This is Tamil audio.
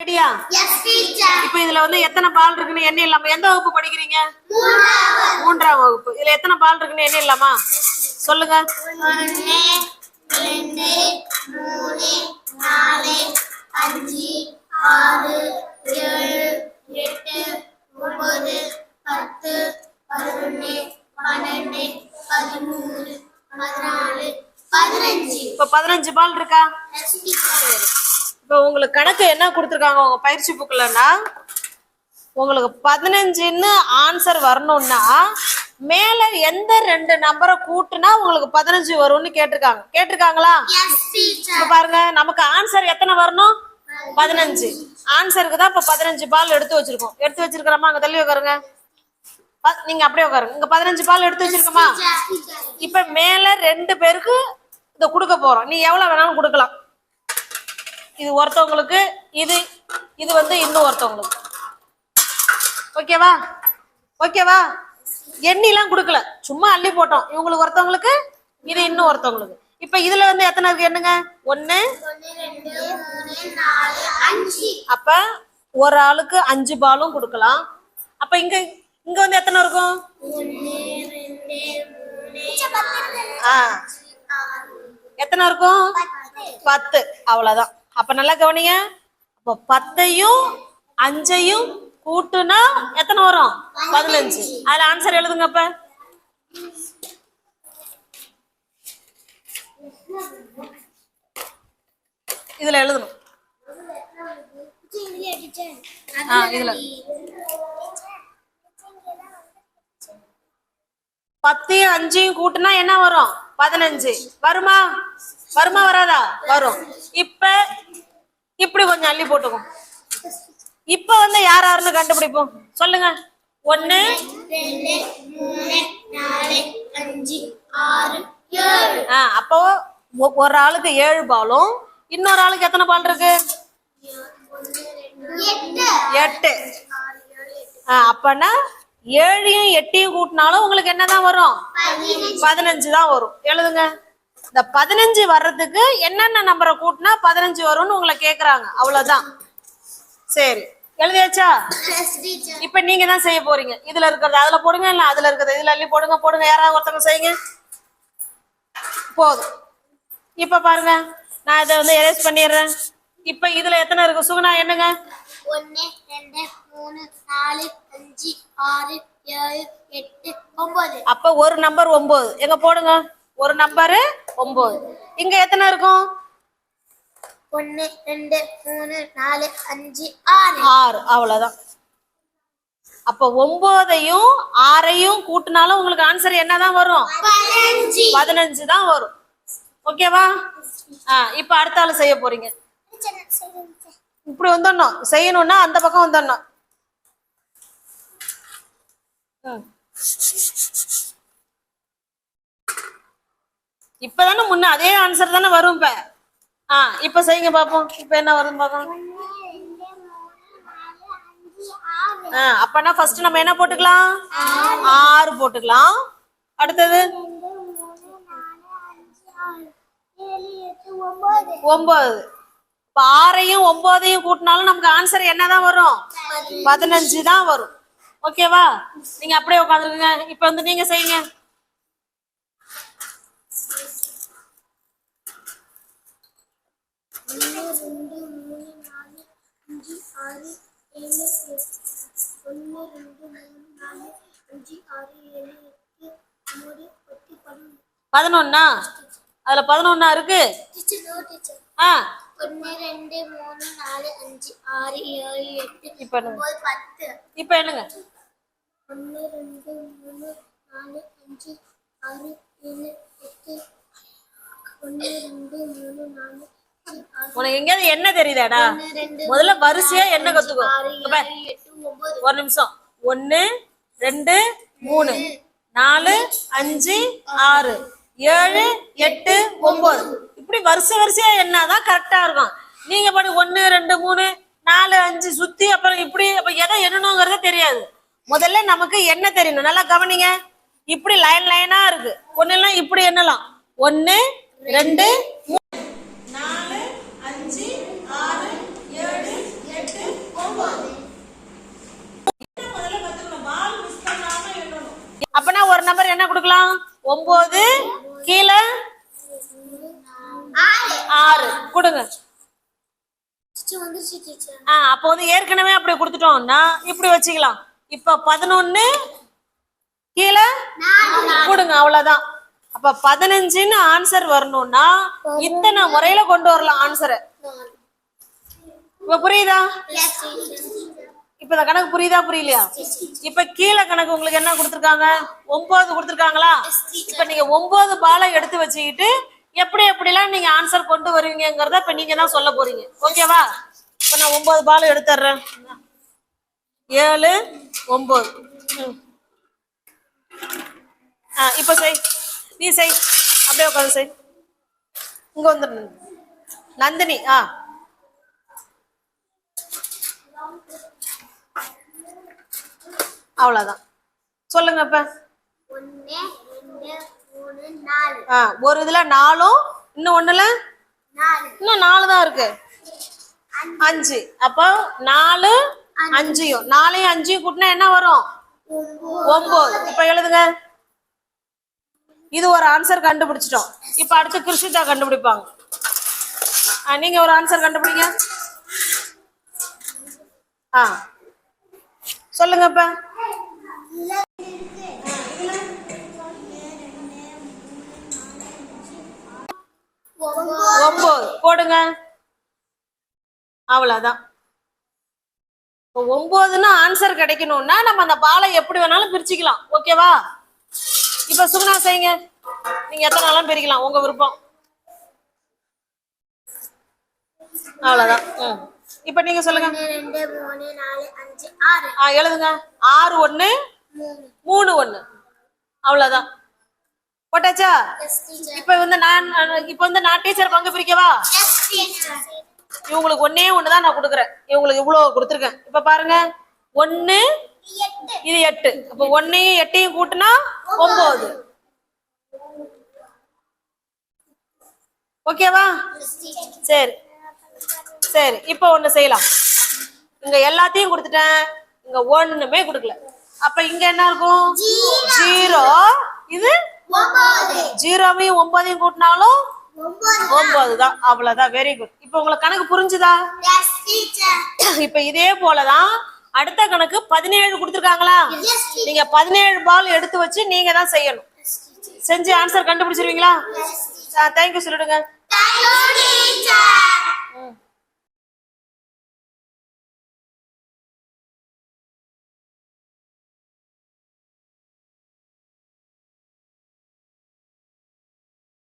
ரெடியா? இப்ப இதுல வந்து எத்தனை பால் இருக்குன்னு எண்ணி இல்லாம எந்த வகுப்பு படிக்கிறீங்க? மூன்றாம் வகுப்பு. இதுல எத்தனை பால் இருக்குன்னு எண்ணி இல்லாமா? சொல்லுங்க. இப்ப பதினஞ்சு பால் இருக்கா? டீச்சர் இப்ப உங்களுக்கு கணக்கு என்ன கொடுத்துருக்காங்க உங்க பயிற்சி புக்லன்னா உங்களுக்கு பதினஞ்சுன்னு ஆன்சர் வரணும்னா மேல எந்த ரெண்டு நம்பரை கூட்டுனா உங்களுக்கு பதினஞ்சு வரும்னு கேட்டிருக்காங்க. கேட்டிருக்காங்களா? பாருங்க நமக்கு ஆன்சர் எத்தனை வரணும்? பதினஞ்சு. ஆன்சருக்கு தான் இப்ப பதினஞ்சு பால் எடுத்து வச்சிருக்கோம். எடுத்து வச்சிருக்கிறோமா? அங்க தள்ளி உட்காருங்க. நீங்க அப்படியே உட்காருங்க. இங்க பதினஞ்சு பால் எடுத்து வச்சிருக்கோமா? இப்ப மேல ரெண்டு பேருக்கு இத கொடுக்க போறோம். நீ எவ்வளவு வேணாலும் கொடுக்கலாம். இது ஒருத்தவங்களுக்கு இது இது வந்து இன்னும் ஒருத்தவங்களுக்கு. ஓகேவா? ஓகேவா? எண்ணிலாம் கொடுக்கல. சும்மா அள்ளி போட்டோம். இவங்களுக்கு ஒருத்தவங்களுக்கு இது இன்னும் ஒருத்தவங்களுக்கு. இப்ப இதுல வந்து எத்தனை இருக்கு என்னங்க? ஒண்ணு அஞ்சு அப்ப ஒரு ஆளுக்கு அஞ்சு பாலும் கொடுக்கலாம். அப்ப இங்க இங்க வந்து எத்தனை இருக்கும்? ஆ. எத்தனை இருக்கும்? பத்து பத்து. அவ்வளவுதான். அப்ப நல்லா கவனிங்க. அப்போ பத்தையும் அஞ்சையும் கூட்டுனா எத்தனை வரும்? பதினஞ்சு. அதுல ஆன்சர் எழுதுங்க அப்ப. இதுல எழுதணும். இதுல. பத்தையும் அஞ்சையும் கூட்டுனா என்ன வரும்? பதினஞ்சு. வருமா? வருமா வராதா? வரும். இப்ப இப்படி கொஞ்சம் அள்ளி போட்டுக்கும் இப்ப வந்து யார் யாருன்னு கண்டுபிடிப்போம். சொல்லுங்க. ஆ அப்போ ஒரு ஆளுக்கு ஏழு பாலும் இன்னொரு ஆளுக்கு எத்தனை பால் இருக்கு? எட்டு. அப்பனா ஏழையும் எட்டையும் கூட்டினாலும் உங்களுக்கு என்னதான் வரும்? பதினஞ்சு. தான் வரும். எழுதுங்க. இந்த பதினஞ்சு வர்றதுக்கு என்னென்ன நம்பரை கூட்டினா பதினஞ்சு வரும்னு உங்களை கேக்குறாங்க. அவ்வளவுதான். சரி. எழுதியாச்சா? இப்ப நீங்க தான் செய்ய போறீங்க. இதுல இருக்கிறது அதுல போடுங்க இல்ல அதுல இருக்கிறது. இதுல அள்ளி போடுங்க போடுங்க. யாராவது ஒருத்தவங்க செய்யுங்க. போதும். இப்ப பாருங்க. நான் இதை வந்து எரேஸ் பண்ணிடுறேன். இப்ப இதுல எத்தனை இருக்கு? சுகுணா என்னங்க? ஒன்று ரெண்டு மூணு நாலு அஞ்சு ஆறு ஏழு எட்டு ஒன்பது. அப்ப ஒரு நம்பர் ஒன்பது. எங்க போடுங்க? ஒரு நம்பரு ஒன்பது இங்க எத்தனை இருக்கும்? ஒன்று ரெண்டு மூணு நாலு அஞ்சு ஆறு. ஆறு. அவ்வளவுதான். அப்ப ஒன்பதையும் ஆறையும் கூட்டினாலும் உங்களுக்கு ஆன்சர் என்னதான் வரும்? பதினஞ்சு. தான் வரும். ஓகேவா ஆ இப்ப அடுத்த ஆளு செய்ய போறீங்க. இப்படி வந்துடணும் செய்யணும்னா அந்த பக்கம் வந்துடணும் ம். இப்பதானே முன்ன அதே ஆன்சர் தானே வரும் இப்ப? ஆ இப்ப செய்யுங்க பாப்போம். இப்ப என்ன வரும் பாப்போம். அப்பனா ஃபர்ஸ்ட் நம்ம என்ன போட்டுக்கலாம்? ஆறு போட்டுக்கலாம். அடுத்தது? ஒன்பது. ஆறையும் ஒன்பதையும் கூட்டினாலும் நமக்கு ஆன்சர் என்னதான் வரும்? பதினஞ்சு தான் வரும். ஓகேவா நீங்க அப்படியே உட்காந்துருக்குங்க இப்ப வந்து நீங்க செய்யுங்க. பதினொன்னா? அதுல பதினொன்னா இருக்கு. ஆ. ஒன்று ரெண்டு மூணு நாலு அஞ்சு ஆறு ஏழு எட்டு இப்ப ஒன்பது பத்து. இப்ப என்னங்க? ஒன்று ரெண்டு மூணு நாலு அஞ்சு ஆறு ஏழு எட்டு. ஒன்று ரெண்டு மூணு நாலு அஞ்சு ஆறு உனக்கு எங்கேயாவது என்ன தெரியுதாடா? முதல்ல வரிசையா என்ன கத்துக்கோ. ஒரு நிமிஷம். ஒன்னு ரெண்டு மூணு. நாலு அஞ்சு ஆறு. ஏழு எட்டு ஒன்பது. இப்படி வரிசை வரிசையா என்னதான் கரெக்டா இருக்கும். நீங்க பாட்டு ஒன்னு ரெண்டு மூணு நாலு அஞ்சு சுத்தி அப்புறம் இப்படி அப்ப எதை எண்ணணுங்கிறதே தெரியாது. முதல்ல நமக்கு என்ன தெரியணும்? நல்லா கவனிங்க. இப்படி லைன் லைனா இருக்கு. ஒன்னெல்லாம் இப்படி எண்ணலாம். ஒன்னு ரெண்டு மூணு நாலு அஞ்சு ஆறு ஏழு எட்டு கொடுக்கலாம்? ஒன்பது கீழே ஆறு. கொடுங்க. ஆ அப்போ வந்து ஏற்கனவே அப்படி கொடுத்துட்டோம்னா இப்படி வச்சுக்கலாம். இப்ப பதினொன்னு கீழே கொடுங்க அவ்வளவுதான். அப்ப பதினஞ்சுன்னு ஆன்சர் வரணும்னா இத்தனை முறையில கொண்டு வரலாம் ஆன்சரை இப்ப புரியுதா? இப்ப இந்த கணக்கு புரியுதா புரியலையா? இப்ப கீழே கணக்கு உங்களுக்கு என்ன கொடுத்துருக்காங்க? ஒன்பது கொடுத்துருக்காங்களா? இப்ப நீங்க ஒன்பது பாலை எடுத்து வச்சுக்கிட்டு எப்படி எப்படிலாம் நீங்க ஆன்சர் கொண்டு வருவீங்கிறத இப்ப நீங்க தான் சொல்ல போறீங்க. ஓகேவா இப்ப நான் ஒன்பது பால் எடுத்துடுறேன் ஏழு ஒன்பது. ம். ஆ இப்ப செய். நீ செய். அப்படியே உட்காந்து செய். இங்க வந்துடு நந்தினி ஆ. அவ்வளவுதான். சொல்லுங்க இப்ப ஆ ஒரு இதுல நாலும் இன்னும் ஒண்ணுல? இன்னும் நாலு தான் இருக்கு. அஞ்சு. அப்போ நாலு அஞ்சையும். நாலையும் அஞ்சையும் கூட்டினா என்ன வரும்? ஒன்பது இப்ப எழுதுங்க. இது ஒரு ஆன்சர் கண்டுபிடிச்சிட்டோம். இப்ப அடுத்து கிருஷிதா கண்டுபிடிப்பாங்க. நீங்க ஒரு ஆன்சர் கண்டுபிடிங்க. ஆ. சொல்லுங்க இப்ப ஒன்பது போடுங்க. அவ்வளவுதான். ஒன்பதுன்னு ஆன்சர் கிடைக்கணும்னா நம்ம அந்த பாலை எப்படி வேணாலும் பிரிச்சுக்கலாம். ஓகேவா இப்ப சுகுணா செய்யுங்க. நீங்க எத்தனை நாளும் பிரிக்கலாம்? உங்க விருப்பம். அவ்வளவுதான். இப்ப நீங்க சொல்லுங்க. எழுதுங்க. ஆறு ஒண்ணு மூணு ஒண்ணு. அவ்வளவுதான். போட்டாச்சா? இப்ப வந்து நான் இப்ப வந்து நான் டீச்சர் பங்கு பிரிக்கவா? இவங்களுக்கு ஒன்னே ஒண்ணுதான் நான் கொடுக்குறேன். இவங்களுக்கு இவ்வளவு கொடுத்துருக்கேன். இப்ப பாருங்க. எட்டு இது எட்டு. அப்ப ஒன்னையும் எட்டையும் கூட்டினா ஒன்பது ஓகேவா? சரி. சரி இப்போ ஒண்ணு செய்யலாம். இங்க எல்லாத்தையும் கொடுத்துட்டேன். இங்க ஒண்ணுமே கொடுக்கல. அப்ப இங்க என்ன இருக்கும்? ஜீரோ. இது? ஜீரோவையும் ஒன்பதையும் கூட்டினாலும் ஒன்பது தான் அவ்வளவுதான். வெரி குட் இப்போ உங்களுக்கு கணக்கு புரிஞ்சுதா? இப்ப இதே போலதான் அடுத்த கணக்கு பதினேழு கொடுத்துருக்காங்களா? நீங்க பதினேழு பால் எடுத்து வச்சு நீங்க தான் செய்யணும் செஞ்சு ஆன்சர் கண்டுபிடிச்சிருவீங்களா? தேங்க்யூ சொல்லிடுங்க.